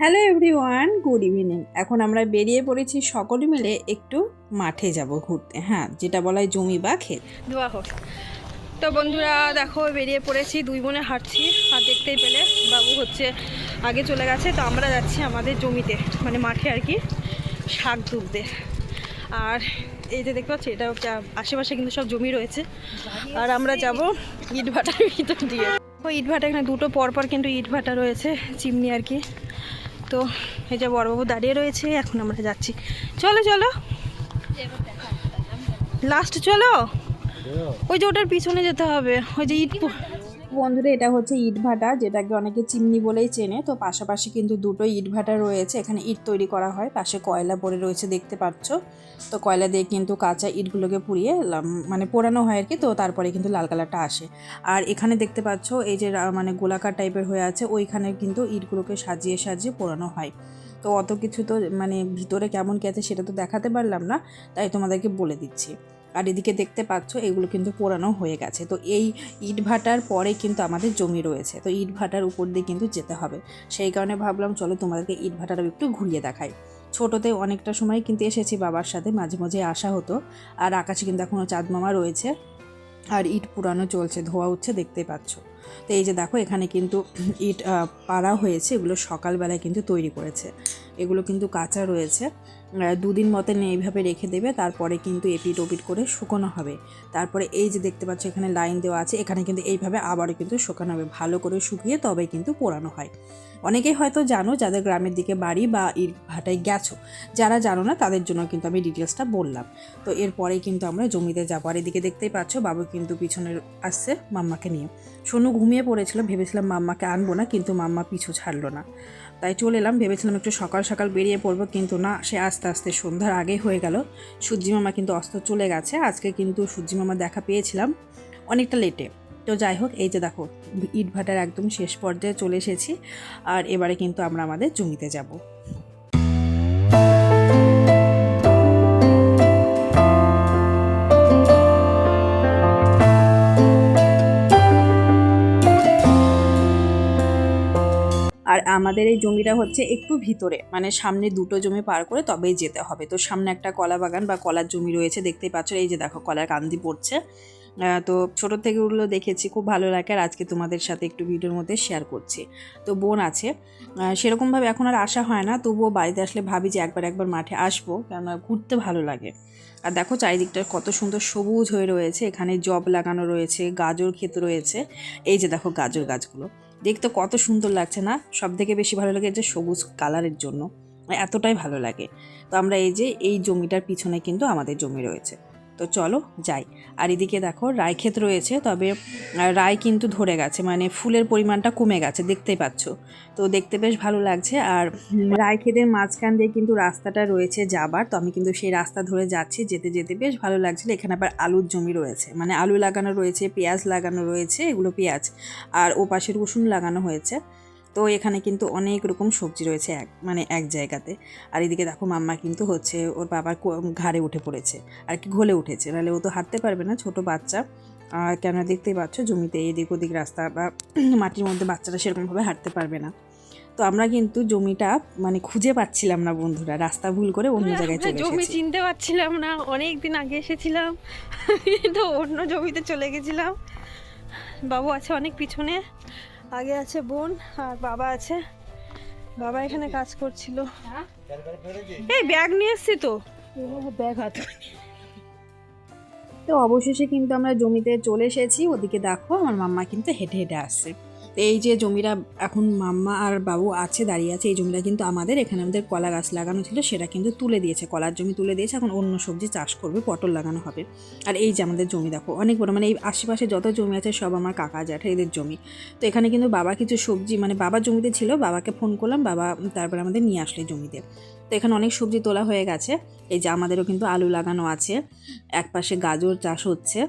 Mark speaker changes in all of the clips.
Speaker 1: Hello everyone good evening এখন আমরা বেরিয়ে পড়েছি সকলে মিলে একটু মাঠে যাব ঘুরতে হ্যাঁ যেটা বলা হয় জমি বা ক্ষেত।
Speaker 2: দোয়া হোক। তো বন্ধুরা, দেখো, বেরিয়ে পড়েছি, দুই বোনে হাঁটছি আর দেখতেই পেলে, বাবু হচ্ছে আগে চলে গেছে, তো আমরা যাচ্ছি আমাদের জমিতে মানে মাঠে আর কি, শাক তুলতে। আর এই যে দেখতে পাচ্ছি, এটা আশেপাশে কিন্তু সব জমি রয়েছে। আর আমরা যাব ইট ভাটার ভিতর দিয়ে। ইট ভাটা এখানে দুটো পরপর কিন্তু ইট ভাটা রয়েছে, চিমনি আর কি। তো এই যে বড়বাবু দাঁড়িয়ে রয়েছে, এখন আমরা যাচ্ছি। চলো চলো। লাস্ট চলো। ওই যে ওটার পিছনে যেতে হবে। ওই যে ইট
Speaker 1: বন্ধুরা, এটা হচ্ছে ইট ভাটা, যেটাকে অনেকে চিমনি বলেই চেনে। তো পাশাপাশি কিন্তু দুটো ইট ভাটা রয়েছে, এখানে ইট তৈরি করা হয়। পাশে কয়লা পড়ে রয়েছে, দেখতে পাচ্ছ। তো কয়লা দিয়ে কিন্তু কাঁচা ইটগুলোকে পুড়িয়ে মানে পোড়ানো হয় আর কি তো তারপরে কিন্তু লাল কালারটা আসে। আর এখানে দেখতে পাচ্ছ, এই যে মানে গোলাকার টাইপের হয়ে আছে, ওইখানে কিন্তু ইটগুলোকে সাজিয়ে সাজিয়ে পোড়ানো হয়। তো অত কিছু তো মানে ভিতরে কেমন কি আছে সেটা তো দেখাতে পারলাম না, তাই তোমাদেরকে বলে দিচ্ছি। আর এদিকে দেখতে পাচ্ছ, এগুলো কিন্তু পোড়ানো হয়ে গেছে। তো এই ইট ভাটার পরে কিন্তু আমাদের জমি রয়েছে। তো ইট ভাটার উপর দিয়ে কিন্তু যেতে হবে। সেই কারণে ভাবলাম, চলো তোমাদেরকে ইট ভাটাটা একটু ঘুরিয়ে দেখাই। ছোটোতে অনেকটা সময় কিন্তু এসেছি বাবার সাথে, মাঝে মাঝে আসা হতো। আর আকাশে কিন্তু এখনও চাঁদ মামা রয়েছে। আর ইট পুরানো চলছে, ধোয়া উঠছে, দেখতে পাচ্ছ। তো এই যে দেখো, এখানে কিন্তু ইট পাড়া হয়েছে, এগুলো সকালবেলায় কিন্তু তৈরি করেছে। এগুলো কিন্তু কাঁচা রয়েছে। দুদিন মতন এইভাবে রেখে দেবে, তারপরে কিন্তু এপিট ওপিট করে শুকোনো হবে। তারপরে এই যে দেখতে পাচ্ছ, এখানে লাইন দেওয়া আছে, এখানে কিন্তু এইভাবে আবারও কিন্তু শুকানো হবে। ভালো করে শুকিয়ে তবে কিন্তু পোড়ানো হয়। অনেকেই হয়তো জানো, যাদের গ্রামের দিকে বাড়ি বা ইট ভাটায় গেছো, যারা জানো না, তাদের জন্য কিন্তু আমি ডিটেলসটা বললাম। তো এরপরেই কিন্তু আমরা জমিতে যাব। আর এদিকে দেখতেই পাচ্ছ, বাবু কিন্তু পিছনে আসছে মাম্মাকে নিয়ে। সোনু ঘুমিয়ে পড়েছিল ভেবেছিলাম মাম্মাকে আনব না, কিন্তু মাম্মা পিছু ছাড়লো না। তাই চলে এলাম, ভেবেছিলাম একটু সকাল সকাল বেরিয়ে পড়ব, কিন্তু না, সে আস্তে আস্তে সন্ধ্যার আগে হয়ে গেল। সূর্যি মামা কিন্তু অস্ত চলে গেছে, আজকে কিন্তু সূর্যি মামা দেখা পেয়েছিলাম অনেকটা লেটে তো যাই হোক, এই যে দেখো, ইট ভাটার একদম শেষ পর্যায়ে চলে এসেছি, আর এবারে কিন্তু আমরা আমাদের জমিতে যাব। আমাদের এই জমিটা হচ্ছে একটু ভিতরে মানে সামনে দুটো জমি পার করে তবেই যেতে হবে। তো সামনে একটা কলা বাগান বা কলার জমি রয়েছে, দেখতেই পাচ্ছ, এই যে দেখো কলার কান্দি পড়ছে। তো ছোটোর থেকে ওগুলো দেখেছি, খুব ভালো লাগে আর আজকে তোমাদের সাথে একটু ভিডিওর মধ্যে শেয়ার করছি। তো বোন আছে সেরকমভাবে এখন আর আসা হয় না, তবুও বাড়িতে আসলে ভাবি যে একবার একবার মাঠে আসব, কেননা ঘুরতে ভালো লাগে। আর দেখো চারিদিকটা কত সুন্দর সবুজ হয়ে রয়েছে, এখানে জব লাগানো রয়েছে, গাজর ক্ষেত রয়েছে, এই যে দেখো গাজর গাছগুলো। দেখতে কত সুন্দর লাগছে না? সব থেকে বেশি ভালো লাগে যে সবুজ কালারের জন্য। এতটাই ভালো লাগে। তো আমরা এই যে, এই জমিটার পিছনে কিন্তু আমাদের জমি রয়েছে। তো চলো যাই। আর এদিকে দেখো রায় ক্ষেত রয়েছে তবে রায় কিন্তু ধরে গেছে মানে ফুলের পরিমাণটা কমে গেছে দেখতেই পাচ্ছ। তো দেখতে বেশ ভালো লাগছে আর উম, রায় ক্ষেতের মাঝখান দিয়ে কিন্তু রাস্তাটা রয়েছে যাবার তো আমি কিন্তু সেই রাস্তা ধরে যাচ্ছি যেতে যেতে বেশ ভালো লাগছিল। এখানে আবার আলুর জমি রয়েছে মানে আলু লাগানো রয়েছে পেঁয়াজ লাগানো রয়েছে এগুলো পেঁয়াজ আর ও পাশে রসুন লাগানো হয়েছে। তো এখানে কিন্তু অনেক রকম সবজি রয়েছে এক মানে এক জায়গাতে। আর এদিকে দেখো মাম্মা কিন্তু হচ্ছে ওর বাবার ঘাড়ে উঠে পড়েছে। আর কি ঘোলে উঠেছে। নাহলে ও তো হাঁটতে পারবে না ছোট বাচ্চা। আর কেন দেখতেই পাচ্ছ জমিতে এদিক ওদিক রাস্তা বা মাটির মধ্যে বাচ্চারা সেরকমভাবে হাঁটতে পারবে না। তো আমরা কিন্তু জমিটা মানে খুঁজে পাচ্ছিলাম না বন্ধুরা। রাস্তা ভুল করে অন্য জায়গায় চলে
Speaker 2: জমি চিনতে পারছিলাম না। অনেক দিন আগে এসেছিলাম। কিন্তু অন্য জমিতে চলে গেছিলাম। বাবু আছে অনেক পিছনে। আগে আছে বোন আর বাবা আছে। বাবা এখানে কাজ করছিল। এই ব্যাগ নিয়ে এসছি তো। ব্যাগ হাত
Speaker 1: তো অবশেষে কিন্তু আমরা জমিতে চলে এসেছি। ওদিকে দেখো আমার মাম্মা কিন্তু হেঁটে হেঁটে আসছে। এই যে জমিটা এখন মাম্মা আর বাবু আছে, দাঁড়িয়ে আছে, এই জমিটা কিন্তু আমাদের। এখানে আমাদের কলা গাছ লাগানো ছিল, সেটা কিন্তু তুলে দিয়েছে। কলার জমি তুলে দিয়েছে, এখন অন্য সবজি চাষ করবে, পটল লাগানো হবে। আর এই যে আমাদের জমি দেখো, অনেক বড় মানে এই আশেপাশে যত জমি আছে সব আমার কাকা জ্যাঠা, এদের জমি। তো এখানে কিন্তু বাবা কিছু সবজি মানে বাবার জমিতে ছিল, বাবাকে ফোন করলাম, বাবা তারপরে আমাদের নিয়ে আসলে জমিতে। তো এখানে অনেক সবজি তোলা হয়ে গেছে, এই যে আমাদেরও কিন্তু আলু লাগানো আছে, একপাশে গাজর চাষ হচ্ছে।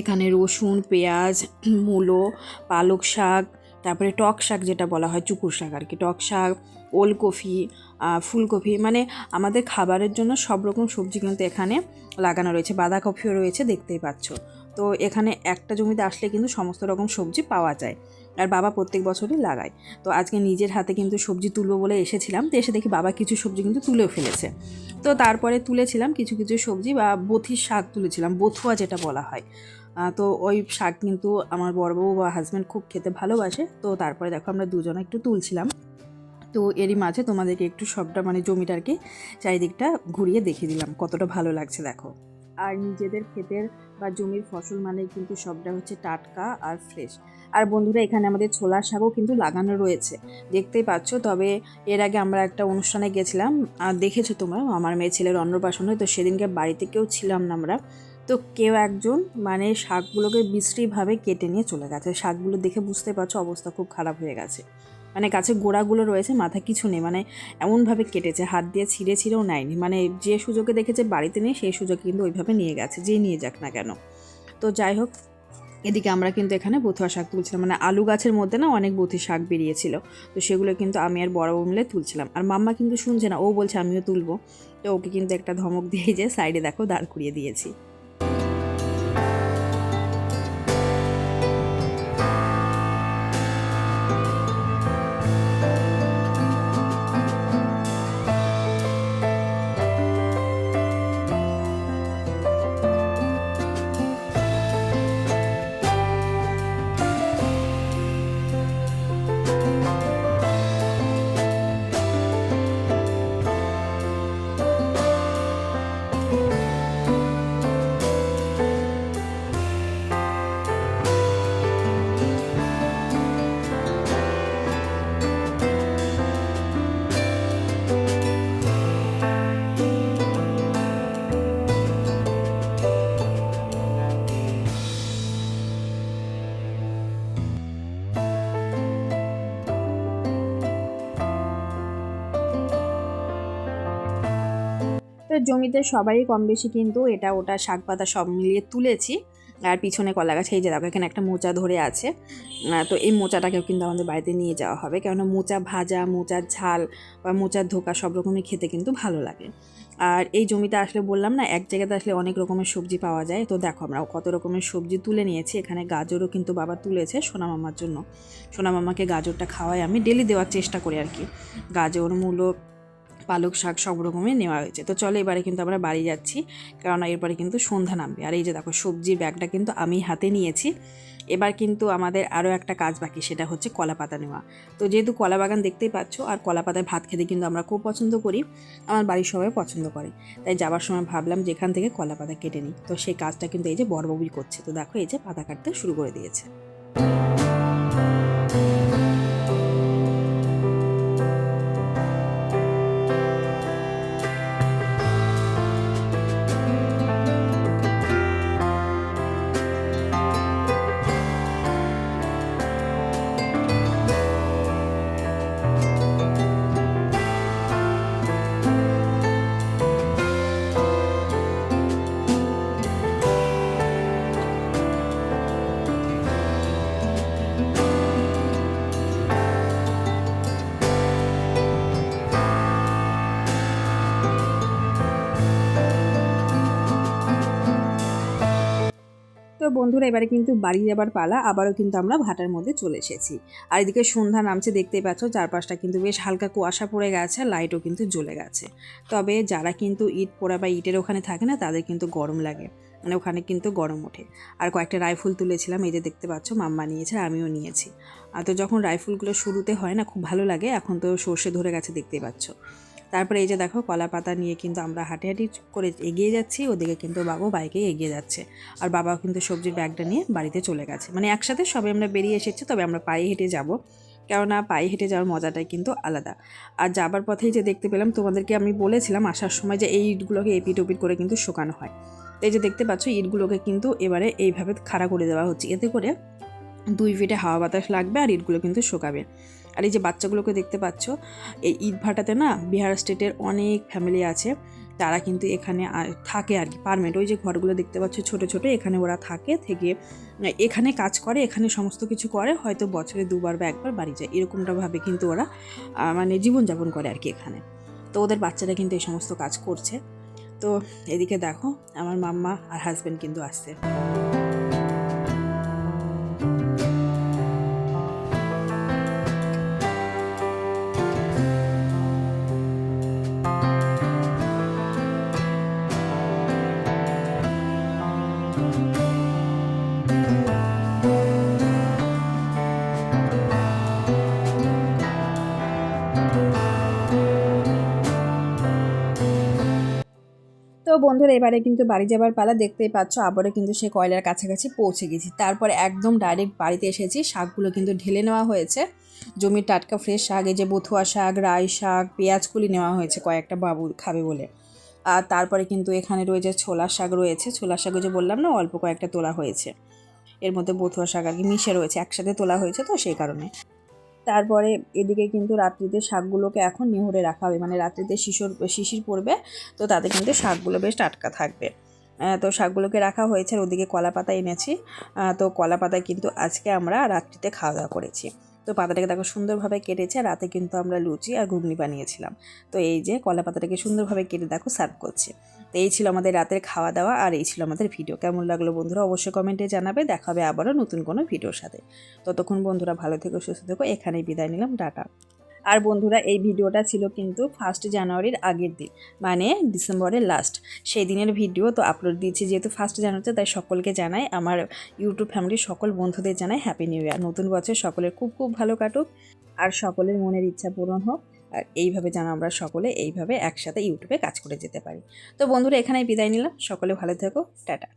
Speaker 1: এখানে রসুন, পেঁয়াজ, মূলো, পালক শাক, তারপরে টক শাক যেটা বলা হয়, চুকুর শাক আর কি। টক শাক ওলকপি ফুলকপি মানে আমাদের খাবারের জন্য সব রকম সবজি কিন্তু এখানে লাগানো রয়েছে। বাঁধাকপিও রয়েছে, দেখতেই পাচ্ছ। তো এখানে একটা জমিতে আসলে কিন্তু সমস্ত রকম সবজি পাওয়া যায় আর বাবা প্রত্যেক বছরই লাগায়। তো আজকে নিজের হাতে কিন্তু সবজি তুলবো বলে এসেছিলাম, তো এসে দেখি বাবা কিছু সবজি কিন্তু তুলেও ফেলেছে। তো তারপরে তুলেছিলাম কিছু কিছু সবজি বা বথির শাক তুলেছিলাম, বথুয়া যেটা বলা হয়। তো ওই শাক কিন্তু আমার বড়বাবু বা হাজব্যান্ড খুব খেতে ভালোবাসে। তো তারপরে দেখো আমরা দুজনে একটু তুলছিলাম। তো এরই মাঝে তোমাদেরকে একটু সবটা মানে জমিটারকে চারিদিকটা ঘুরিয়ে দেখিয়ে দিলাম, কতটা ভালো লাগছে দেখো। আর নিজেদের ক্ষেতের বা জমির ফসল মানে কিন্তু সবটা হচ্ছে টাটকা আর ফ্রেশ আর বন্ধুরা, এখানে আমাদের ছোলার শাকও কিন্তু লাগানো রয়েছে। দেখতেই পাচ্ছ, তবে এর আগে আমরা একটা অনুষ্ঠানে গেছিলাম। আর দেখেছ তোমরা? আমার মেয়ে ছেলের অন্নপ্রাশনে তো সেদিনকে বাড়িতে কেউ ছিলাম না আমরা। তো কেউ একজন মানে শাকগুলোকে বিশ্রীভাবে কেটে নিয়ে চলে গেছে। শাকগুলো দেখে বুঝতে পারছ অবস্থা খুব খারাপ হয়ে গেছে। মানে গাছের গোড়াগুলো রয়েছে, মাথা কিছু নেই। মানে এমনভাবে কেটেছে, হাত দিয়ে ছিঁড়ে ছিঁড়েও নেয়নি। মানে যে সুযোগে দেখেছে বাড়িতে নেই, সেই সুযোগ কিন্তু ওইভাবে নিয়ে গেছে, যে নিয়ে যাক না কেন। তো যাই হোক, এদিকে আমরা কিন্তু এখানে বথুয়া শাক তুলছিলাম। মানে আলু গাছের মধ্যে না অনেক বথি শাক বেরিয়েছিল। তো সেগুলো কিন্তু আমি আর বড় মিলে তুলছিলাম। আর মাম্মা কিন্তু শুনছে না, ও বলছে আমিও তুলবো। তো ওকে কিন্তু একটা ধমক দিয়ে যে, সাইডে দেখো, দাঁড় করিয়ে দিয়েছি। তো জমিতে সবাই কম বেশি কিন্তু এটা ওটা শাক পাতা সব মিলিয়ে তুলেছি। আর পিছনে কলা গাছ, এই যে দেখো, এখানে একটা মোচা ধরে আছে। তো এই মোচাটাকেও কিন্তু আমাদের বাড়িতে নিয়ে যাওয়া হবে। কেননা মোচা ভাজা মোচার ঝাল বা মোচার ধোকা সব রকমই খেতে কিন্তু ভালো লাগে। আর এই জমিতে আসলে বললাম না, এক জায়গাতে আসলে অনেক রকমের সবজি পাওয়া যায়। তো দেখো, আমরা কত রকমের সবজি তুলে নিয়েছি। এখানে গাজরও কিন্তু বাবা তুলেছে সোনা মামার জন্য। সোনা মামাকে গাজরটা খাওয়াই আমি। ডেলি দেওয়ার চেষ্টা করি আর কি। গাজর, মূলো পালক শাক সব রকমই নেওয়া হয়েছে। তো চলো এবারে কিন্তু আমরা বাড়ি যাচ্ছি কারণ এরপরে কিন্তু সন্ধ্যা নামবে। আর এই যে দেখো, সবজির ব্যাগটা কিন্তু আমি হাতে নিয়েছি। এবার কিন্তু আমাদের আরও একটা কাজ বাকি, সেটা হচ্ছে কলা পাতা নেওয়া। তো যেহেতু কলা বাগান দেখতেই পাচ্ছ, আর কলা পাতায় ভাত খেতে কিন্তু আমরা খুব পছন্দ করি, আমার বাড়ির সবাই পছন্দ করে। তাই যাবার সময় ভাবলাম যেখান থেকে কলা পাতা কেটে নিই। তো সেই কাজটা কিন্তু এই যে বড়বাবুই করছে। তো দেখো, এই যে পাতা কাটতে শুরু করে দিয়েছে। বন্ধুরা, এবারে কিন্তু বাড়ি যাবার পালা, আবারও কিন্তু আমরা ভাটার মধ্যে চলে এসেছি। আর এদিকে সন্ধ্যা নামছে, দেখতেই পাচ্ছ, চারপাশটা কিন্তু বেশ হালকা কুয়াশা পড়ে গেছে, লাইটও কিন্তু জ্বলে গেছে। তবে যারা কিন্তু ইট পোড়া বা ইটের ওখানে থাকে না, তাদের কিন্তু গরম লাগে। মানে ওখানে কিন্তু গরম ওঠে। আর কয়েকটা রাইফেল তুলেছিলাম, এই যে দেখতে পাচ্ছ, মাম্মা নিয়েছে, আমিও নিয়েছি। আর তো যখন রাইফেলগুলো শুরুতে হয় না, খুব ভালো লাগে, এখন তো সর্ষে ধরে গেছে দেখতে পাচ্ছ। তারপরে এই যে দেখো কলা পাতা নিয়ে কিন্তু আমরা হাঁটি হাঁটি করে এগিয়ে যাচ্ছি। ওদিকে কিন্তু বাবু বাইকে এগিয়ে যাচ্ছে। আর বাবাও কিন্তু সবজির ব্যাগটা নিয়ে বাড়িতে চলে গেছে। মানে একসাথে সবাই আমরা বেরিয়ে এসেছি, তবে আমরা পায়ে হেঁটে যাব। কেননা পায়ে হেঁটে যাওয়ার মজাটাই কিন্তু আলাদা। আর যাবার পথেই যে দেখতে পেলাম, তোমাদেরকে আমি বলেছিলাম আসার সময় যে এই ইটগুলোকে এপিট ওপিট করে কিন্তু শুকানো হয়। এই যে দেখতে পাচ্ছ, ইটগুলোকে কিন্তু এবারে এইভাবে খাড়া করে দেওয়া হচ্ছে। এতে করে দুই ফিটে হাওয়া বাতাস লাগবে আর ইটগুলো কিন্তু শুকাবে। আর এই যে বাচ্চাগুলোকে দেখতে পাচ্ছ, এই ইট ভাটাতে না বিহার স্টেটের অনেক ফ্যামিলি আছে। তারা কিন্তু এখানে থাকে আর কি পারমেন্ট ওই যে ঘরগুলো দেখতে পাচ্ছ ছোট ছোট, এখানে ওরা থাকে, থেকে এখানে কাজ করে, এখানে সমস্ত কিছু করে, হয়তো বছরে দুবার বা একবার বাড়ি যায়। এরকমটাভাবে কিন্তু ওরা মানে জীবনযাপন করে আর কি এখানে। তো ওদের বাচ্চারা কিন্তু এই সমস্ত কাজ করছে। তো এদিকে দেখো, আমার মাম্মা আর হাজব্যান্ড কিন্তু আসছে। তো বন্ধুরা, এবারে কিন্তু বাড়ি যাবার পালা দেখতেই পাচ্ছ, আবারও কিন্তু সে কয়লার কাছাকাছি পৌঁছে গেছি। তারপরে একদম ডাইরেক্ট বাড়িতে এসেছি, শাকগুলো কিন্তু ঢেলে নেওয়া হয়েছে। জমির টাটকা ফ্রেশ শাক, এই যে বথুয়া শাক, রাই শাক, পেঁয়াজকুলি নেওয়া হয়েছে কয়েকটা বাবু খাবে বলে। আর তারপরে কিন্তু এখানে রয়েছে ছোলা শাক রয়েছে। ছোলা শাক যে বললাম না, অল্প কয়েকটা তোলা হয়েছে। এর মধ্যে বথুয়া শাক আর কি মিশে রয়েছে, একসাথে তোলা হয়েছে তো সেই কারণে। তারপরে এদিকে কিন্তু রাত্রিতে শাকগুলোকে এখন নিহরে রাখা হবে। মানে রাত্রিতে শিশুর, শিশির পড়বে, তো তাতে কিন্তু শাকগুলো বেশ টাটকা থাকবে। তো শাকগুলোকে রাখা হয়েছে ওদিকে কলা পাতা এনেছি তো কলা পাতায় কিন্তু আজকে আমরা রাত্রিতে খাওয়া দাওয়া করেছি। তো পাতাটাকে দেখো সুন্দরভাবে কেটেছে রাতে কিন্তু আমরা লুচি আর ঘুগনি বানিয়েছিলাম। তো এই যে কলা পাতাটাকে সুন্দরভাবে কেটে দেখো সার্ভ করছে। তো এই ছিল আমাদের রাতের খাওয়া দাওয়া, আর এই ছিল আমাদের ভিডিও। কেমন লাগল বন্ধুরা অবশ্যই কমেন্টে জানাবে। দেখাবে আবারও নতুন কোনো ভিডিওর সাথে। ততক্ষণ বন্ধুরা ভালো থেকো, সুস্থ থেকো। এখানেই বিদায় নিলাম। টাটা। আর বন্ধুরা, এই ভিডিওটা ছিল কিন্তু ফার্স্ট জানুয়ারির আগের দিন মানে ডিসেম্বরের লাস্ট সেই দিনের ভিডিও তো আপলোড দিয়েছি, যেহেতু ফার্স্ট জানুয়ারিতে তাই সকলকে জানাই, আমার ইউটিউব ফ্যামিলির সকল বন্ধুদের জানাই হ্যাপি নিউ ইয়ার নতুন বছর সকলের খুব খুব ভালো কাটুক, আর সকলের মনের ইচ্ছা পূরণ হোক, আর এইভাবে যেন আমরা সকলে এইভাবে একসাথে ইউটিউবে কাজ করে যেতে পারি। তো বন্ধুরা, এখানেই বিদায় নিলাম, সকলে ভালো থেকো, টাটা।